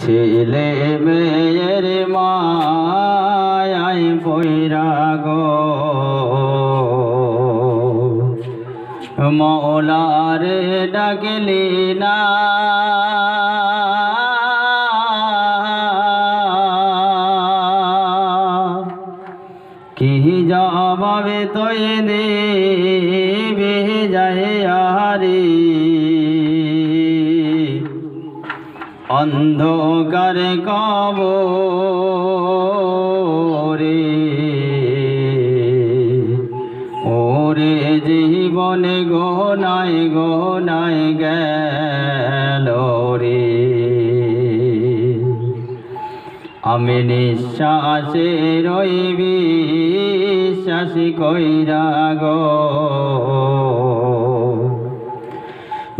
ছেলে মেয়ের মায় পৈরা গো মৌলারে ডাকলি না। কি জবাবে তৈ দেবে অন্ধকার কবরে ওরে জীবনে গোনায় গোনায় গেল রে। আমি নিঃশ্বাসে রইবি শ্বাসি কইরা গো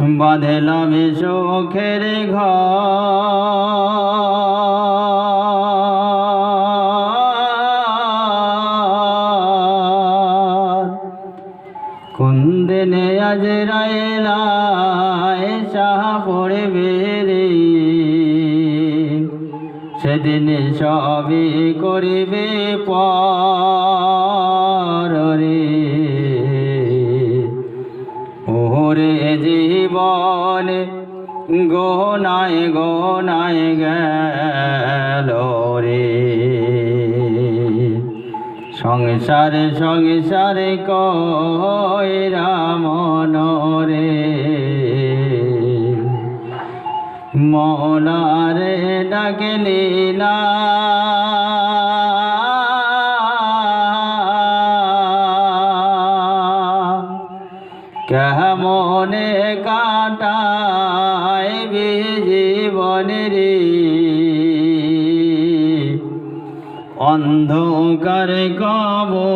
বাঁধলাম সুখের ঘর। কোন আজ রায়লায় শাহ পড়বে রে? সেদিন সবই করিবে পর। ওরে জীবন গোনায় গোনায় গেল রে। সংসারে সংসারে কয়রা মনরে মৌলারে ডাকলি না কেমনে কাটাইবি জীবনের অন্ধকার কবরে